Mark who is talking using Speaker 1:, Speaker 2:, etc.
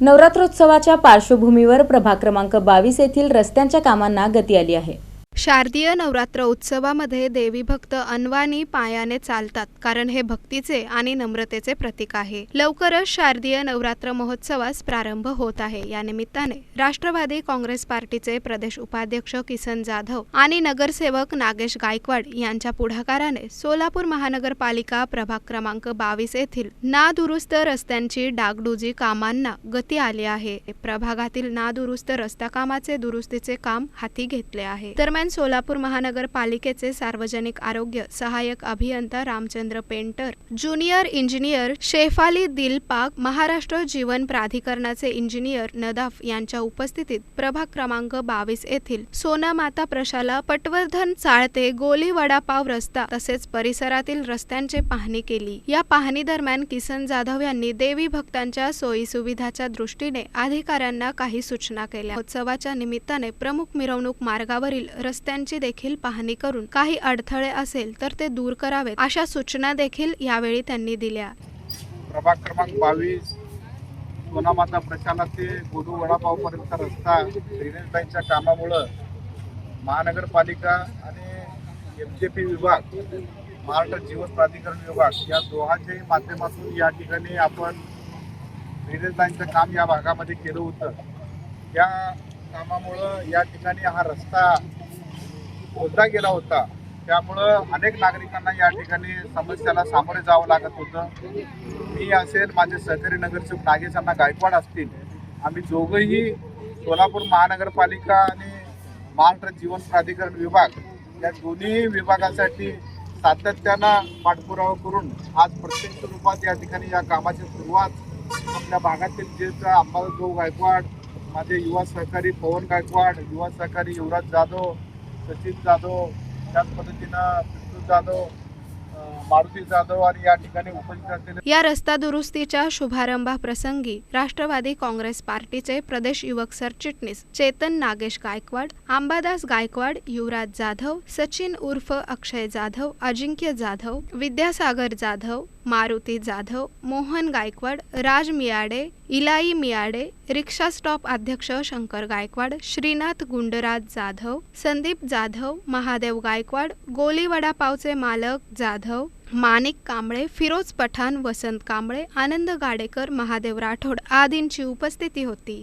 Speaker 1: नवरात्रोत्सवाच्या पार्श्वभूमीवर प्रभाग क्रमांक बावीस येथील रस्त्यांच्या कामांना गती आली आहे.
Speaker 2: शारदीय नवरात्र उत्सवामध्ये देवी भक्त अनवानी पायाने चालतात कारण हे भक्तीचे आणि नम्रतेचे प्रतीक आहे. लवकरच शारदीय नवरात्र महोत्सवास प्रारंभ होत आहे. या निमित्ताने राष्ट्रवादी काँग्रेस पार्टीचे प्रदेश उपाध्यक्ष किसन जाधव आणि नगरसेवक नागेश गायकवाड यांच्या पुढाकाराने सोलापूर महानगरपालिका प्रभाग क्रमांक बावीस येथील नादुरुस्त रस्त्यांची डागडुजी कामांना गती आली आहे. प्रभागातील नादुरुस्त रस्ता कामाचे दुरुस्तीचे काम हाती घेतले आहे. दरम्यान सोलापूर महानगरपालिकेचे सार्वजनिक आरोग्य सहाय्यक अभियंता Ramchandra Painter junior engineer Shefali Dilpak Maharashtra जीवन प्राधिकरणाचे इंजिनियर नदाफ यांच्या उपस्थितीत प्रभाग क्रमांक बावीस येथील सोनामाता प्रशाला पटवर्धन चाळते गोली वडापाव रस्ता तसेच परिसरातील रस्त्यांची पाहणी केली. या पाहणी दरम्यान किसन जाधव यांनी देवी भक्तांच्या सोयी सुविधाच्या दृष्टीने अधिकाऱ्यांना काही सूचना केल्या. उत्सवाच्या निमित्ताने प्रमुख मिरवणूक मार्गावरील रस्त्यांची देखील पाहणी करून काही अडथळे असेल तर ते दूर करावेत अशा सूचना देखील यावेळी त्यांनी दिल्या.
Speaker 3: प्रभाग क्रमांक बावीस सोनामाता प्रशाला ते गोडू वडापावपर्यंतचा रस्ता ड्रेनेज लाईनच्या कामामुळं महानगरपालिका आणि एम जे पी विभाग महाराष्ट्र जीवन प्राधिकरण विभाग या दोहाच्याही माध्यमातून या ठिकाणी आपण ड्रेनेज लाईनचं काम या भागामध्ये केलं होतं. या कामामुळं या ठिकाणी हा रस्ता होता गेला होता. त्यामुळं अनेक नागरिकांना या ठिकाणी समस्याला सामोरे जावं लागत होतं. मी असेल माझे सहकारी नगरसेवक नागेश गायकवाड असतील. आम्ही दोघंही सोलापूर महानगरपालिका आणि महाराष्ट्र जीवन प्राधिकरण विभाग या दोन्ही विभागासाठी सातत्यानं पाठपुरावा करून आज प्रत्येक स्वरूपात या ठिकाणी या कामाची सुरुवात आपल्या भागातील जे अंबादास गायकवाड माझे युवा सहकारी पवन गायकवाड युवा सहकारी युवराज जाधव सचिन जाधव त्याच पद्धतीनं विष्णू जाधव मारुती जाधव आणि या ठिकाणी उपस्थित असलेले
Speaker 2: या रस्ता दुरुस्तीच्या शुभारंभाप्रसंगी राष्ट्रवादी काँग्रेस पार्टीचे प्रदेश युवक सरचिटणीस चेतन नागेश गायकवाड आंबादास गायकवाड युवराज जाधव सचिन उर्फ अक्षय जाधव अजिंक्य जाधव विद्यासागर जाधव मारुती जाधव मोहन गायकवाड राज मियाडे इलाई मियाडे रिक्षा स्टॉप अध्यक्ष शंकर गायकवाड श्रीनाथ गुंडराज जाधव संदीप जाधव महादेव गायकवाड गोली वडापावचे मालक जाधव माणिक कांबळे फिरोज पठाण वसंत कांबळे आनंद गाडेकर महादेव राठोड आदींची उपस्थिती होती.